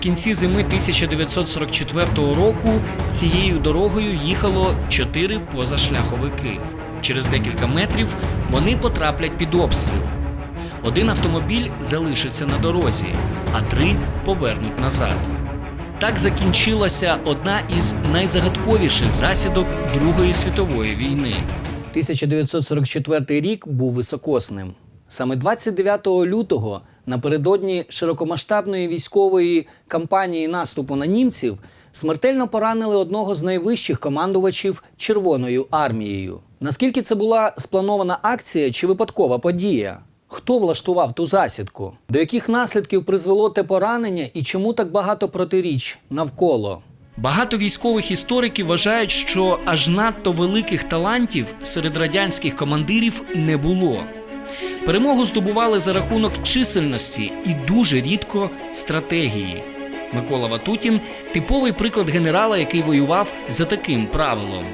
Наприкінці зими 1944 року цією дорогою їхало чотири позашляховики. Через декілька метрів вони потраплять під обстріл. Один автомобіль залишиться на дорозі, а три повернуть назад. Так закінчилася одна із найзагадковіших засідок Другої світової війни. 1944 рік був високосним. Саме 29 лютого, напередодні широкомасштабної військової кампанії наступу на німців, смертельно поранили одного з найвищих командувачів Червоною армією. Наскільки це була спланована акція чи випадкова подія? Хто влаштував ту засідку? До яких наслідків призвело те поранення і чому так багато протиріч навколо? Багато військових істориків вважають, що аж надто великих талантів серед радянських командирів не було. Перемогу здобували за рахунок чисельності і дуже рідко стратегії. Микола Ватутін типовий приклад генерала, який воював за таким правилом.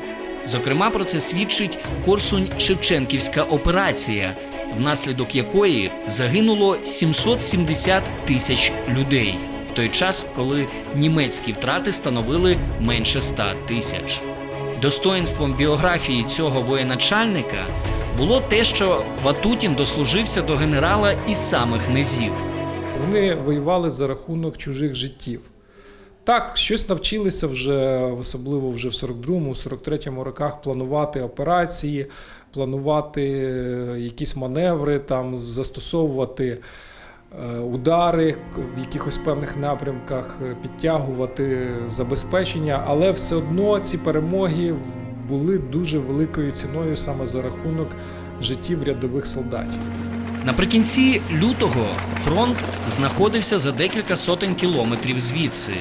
Зокрема, про це свідчить Корсунь-Шевченківська операція, внаслідок якої загинуло 770 тисяч людей, в той час, коли німецькі втрати становили менше 100 тисяч. Достоїнством біографії цього воєначальника було те, що Ватутін дослужився до генерала із самих низів. Вони воювали за рахунок чужих життів. Так, щось навчилися вже, особливо вже в 42-му, 43-му роках планувати операції, планувати е, якісь маневри, там, застосовувати е, удари в якихось певних напрямках, е, підтягувати забезпечення, але все одно ці перемоги були дуже великою ціною саме за рахунок життів рядових солдатів. Наприкінці лютого фронт знаходився за декілька сотень кілометрів звідси.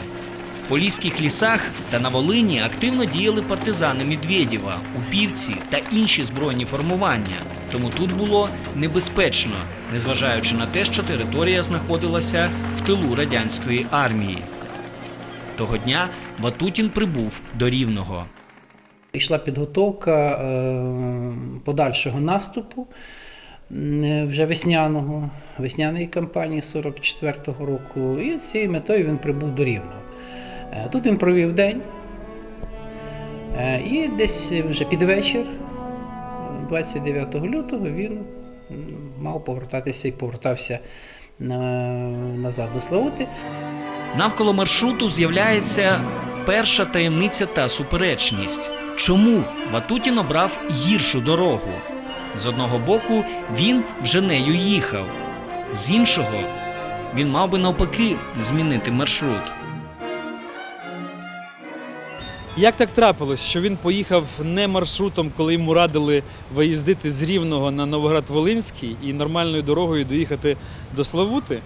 В поліських лісах та на Волині активно діяли партизани Медведєва, упівці та інші збройні формування. Тому тут було небезпечно, незважаючи на те, що територія знаходилася в тилу радянської армії. Того дня Ватутін прибув до Рівного. Йшла підготовка е, подальшого наступу вже весняного, весняної кампанії 44-го року. І з цією метою він прибув до Рівного. Е, Тут він провів день. Е, І десь вже під вечір, 29 лютого, він мав повертатися і повертався назад до Славути. Навколо маршруту з'являється перша таємниця та суперечність. Чому Ватутін обрав гіршу дорогу? З одного боку, він вже нею їхав, з іншого, він мав би навпаки змінити маршрут. Як так трапилось, що він поїхав не маршрутом, коли йому радили виїздити з Рівного на Новоград-Волинський і нормальною дорогою доїхати до Славути,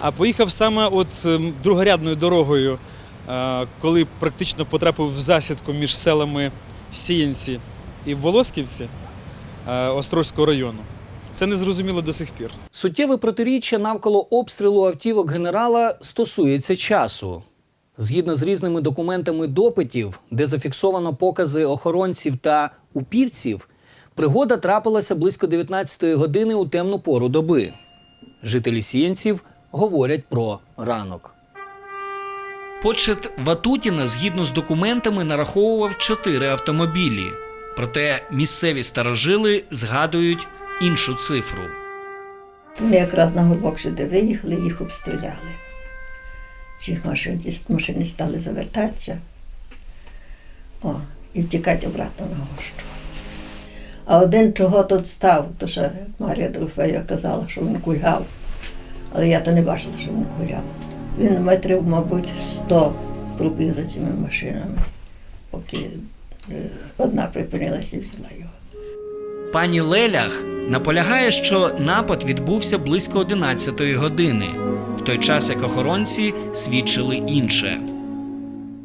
а поїхав саме от ем, другорядною дорогою, е, коли практично потрапив в засідку між селами Сіянці і Волосківці е, Острозького району. Це не зрозуміло до сих пір. Суттєве протиріччя навколо обстрілу автівок генерала стосується часу. Згідно з різними документами допитів, де зафіксовано покази охоронців та упівців, пригода трапилася близько 19-ї години у темну пору доби. Жителі сіянців говорять про ранок. Почет Ватутіна згідно з документами нараховував чотири автомобілі. Проте місцеві старожили згадують іншу цифру. Ми якраз на горбок сюди виїхали, їх обстріляли. Ці машини, машини стали завертатися. О, і втікати обратно на гощу. А один чого тут став, то ще Марія Дорофея казала, що він кульгав. Але я то не бачила, що він кульгав. Він метрів, мабуть, сто пробіг за цими машинами, поки е, одна припинилася і взяла його. Пані Лелях наполягає, що напад відбувся близько 11-ї години, в той час як охоронці свідчили інше.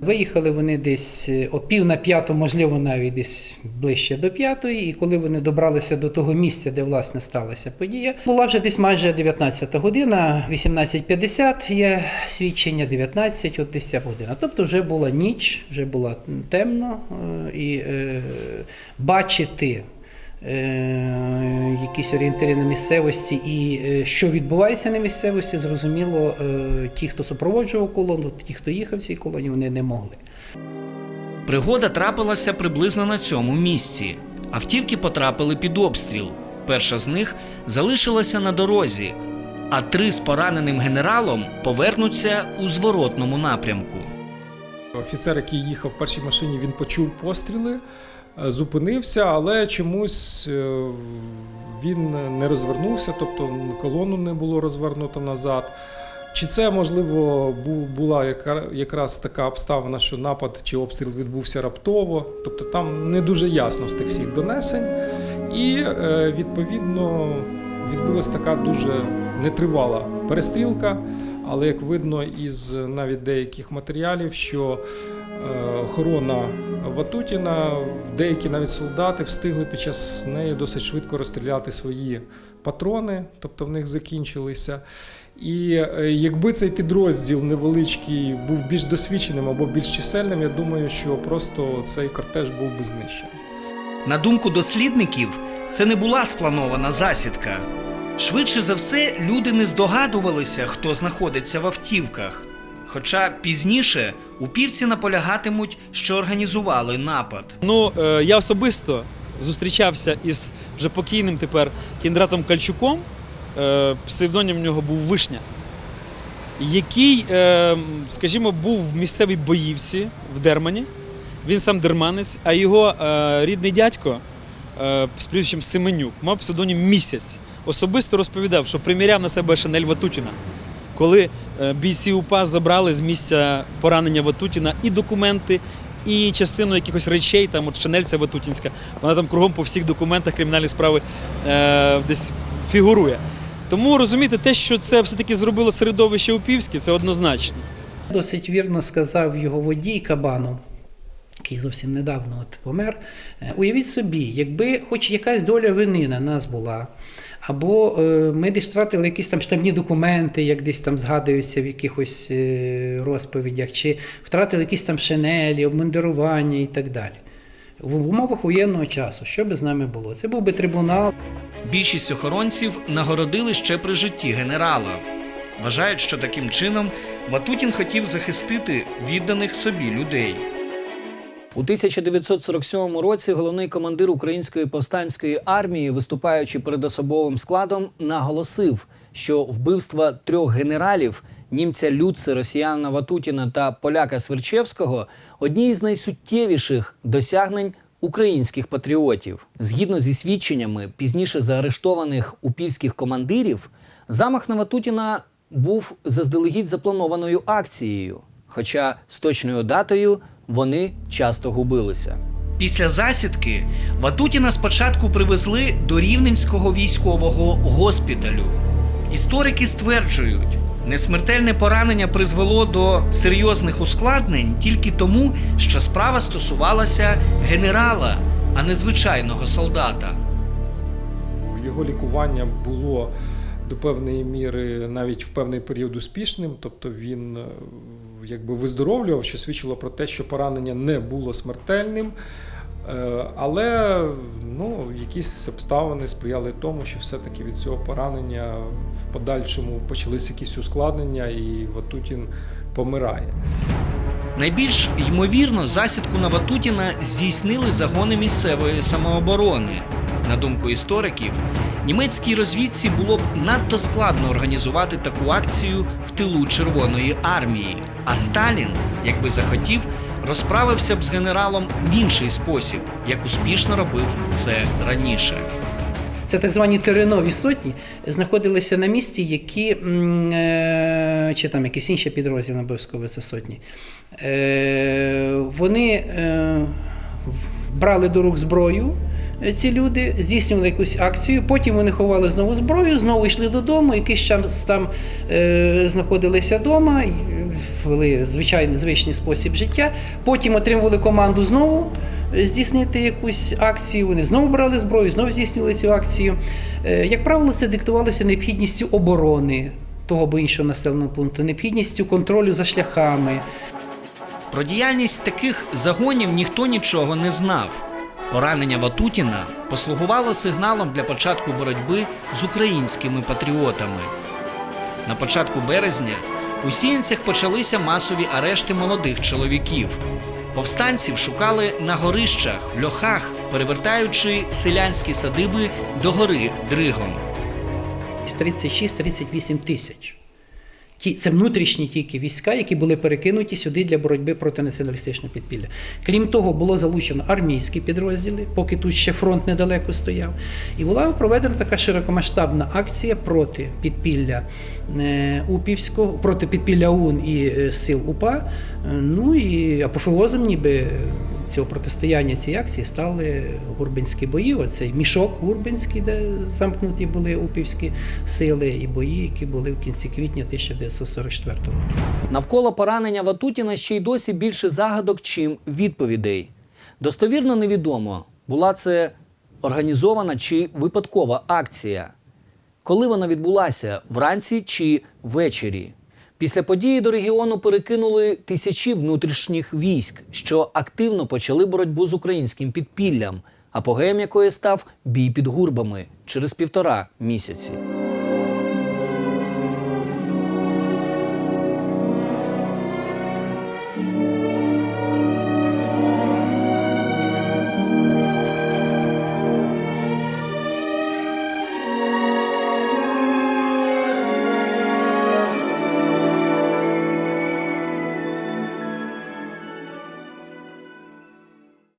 Виїхали вони десь е, о пів на п'яту, можливо, навіть десь ближче до п'ятої. І коли вони добралися до того місця, де власне сталася подія, була вже десь майже 19 година, 18.50 є свідчення, 19, от десь ця година. Тобто вже була ніч, вже було темно, е, і е, бачити якісь якісь орієнтири на місцевості і е, що відбувається на місцевості, зрозуміло, е, ті, хто супроводжував колону, ті, хто їхав в цій колоні, вони не могли. Пригода трапилася приблизно на цьому місці. Автівки потрапили під обстріл. Перша з них залишилася на дорозі, а три з пораненим генералом повернуться у зворотному напрямку. Офіцер, який їхав в першій машині, він почув постріли, е, зупинився, але чомусь е, він не розвернувся, тобто колону не було розвернуто назад. Чи це можливо була якраз така обставина, що напад чи обстріл відбувся раптово? Тобто там не дуже ясно з тих всіх донесень, і е, відповідно відбулася така дуже нетривала перестрілка. Але як видно із навіть деяких матеріалів, що е, охорона Ватутіна, деякі навіть солдати встигли під час неї досить швидко розстріляти свої патрони, тобто в них закінчилися. І е, якби цей підрозділ невеличкий був більш досвідченим або більш чисельним, я думаю, що просто цей кортеж був би знищений. На думку дослідників, це не була спланована засідка. Швидше за все, люди не здогадувалися, хто знаходиться в автівках. Хоча пізніше упівці наполягатимуть, що організували напад. Ну, е, я особисто зустрічався із вже покійним тепер Кіндратом Кальчуком. Е, псевдонім в нього був Вишня, який, е, скажімо, був в місцевій боївці в Дермані. Він сам дерманець, а його рідний дядько з прізвищем Семенюк мав псевдонім місяць. Особисто розповідав, що приміряв на себе Шанель Ватутіна. Коли бійці УПА забрали з місця поранення Ватутіна і документи, і частину якихось речей, там от Шанель Ватутінська, вона там кругом по всіх документах кримінальної справи е, десь фігурує. Тому розумієте, те, що це все-таки зробило середовище Упівське, це однозначно. Досить вірно сказав його водій Кабанов, який зовсім недавно от помер. Е, Уявіть собі, якби хоч якась доля вини на нас була, або е, ми десь втратили якісь там штабні документи, як десь там згадуються в якихось е, розповідях, чи втратили якісь там шинелі, обмундирування і так далі. В умовах воєнного часу, що би з нами було? Це був би трибунал, Більшість охоронців нагородили ще при житті генерала. Вважають, що таким чином Ватутін хотів захистити відданих собі людей. У 1947 році головний командир української повстанської армії, виступаючи перед особовим складом, наголосив, що вбивства трьох генералів німця Люци, росіянина Ватутіна та поляка Сверчевського одні із найсуттєвіших досягнень українських патріотів. Згідно зі свідченнями пізніше заарештованих упівських командирів, замах на Ватутіна був заздалегідь запланованою акцією, хоча з точною датою вони часто губилися. Після засідки Ватутіна спочатку привезли до Рівненського військового госпіталю. Історики стверджують, несмертельне поранення призвело до серйозних ускладнень тільки тому, що справа стосувалася генерала, а не звичайного солдата. Його лікування було до певної міри навіть в певний період успішним, тобто він е, якби виздоровлював, що свідчило про те, що поранення не було смертельним. Е, Але ну, якісь обставини сприяли тому, що все-таки від цього поранення в подальшому почалися якісь ускладнення, і Ватутін помирає. Найбільш ймовірно, засідку на Ватутіна здійснили загони місцевої самооборони. На думку істориків, німецькій розвідці було б надто складно організувати таку акцію в тилу Червоної армії. А Сталін, якби захотів, розправився б з генералом в інший спосіб, як успішно робив це раніше. Це так звані теренові сотні, знаходилися на місці, які е, чи там якісь інші підрозділи обов'язково це сотні. Е, Вони е, брали до рук зброю. Ці люди здійснювали якусь акцію, потім вони ховали знову зброю, знову йшли додому, якийсь час там е, знаходилися вдома, вели звичайний звичний спосіб життя. Потім отримували команду знову е, здійснити якусь акцію. Вони знову брали зброю, знову здійснювали цю акцію. Е, Як правило, це диктувалося необхідністю оборони того або іншого населеного пункту, необхідністю контролю за шляхами. Про діяльність таких загонів ніхто нічого не знав. Поранення Ватутіна послугувало сигналом для початку боротьби з українськими патріотами. На початку березня у Сіянцях почалися масові арешти молодих чоловіків. Повстанців шукали на горищах, в льохах, перевертаючи селянські садиби до гори Дригом. 36-38 тисяч. Ті, це внутрішні тільки війська, які були перекинуті сюди для боротьби проти націоналістичного підпілля. Крім того, було залучено армійські підрозділи, поки тут ще фронт недалеко стояв. І була проведена така широкомасштабна акція проти підпілля е, Упівського, проти підпілля ОУН і е, сил УПА. Е, Ну і апофеозом ніби цього протистояння цієї акції стали гурбинські бої. Оцей мішок гурбинський, де замкнуті були упівські сили, і бої, які були в кінці квітня 1944 року. Навколо поранення Ватутіна ще й досі більше загадок, чим відповідей. Достовірно невідомо, була це організована чи випадкова акція. Коли вона відбулася вранці чи ввечері? Після події до регіону перекинули тисячі внутрішніх військ, що активно почали боротьбу з українським підпіллям, апогеєм якої став бій під гурбами через півтора місяці.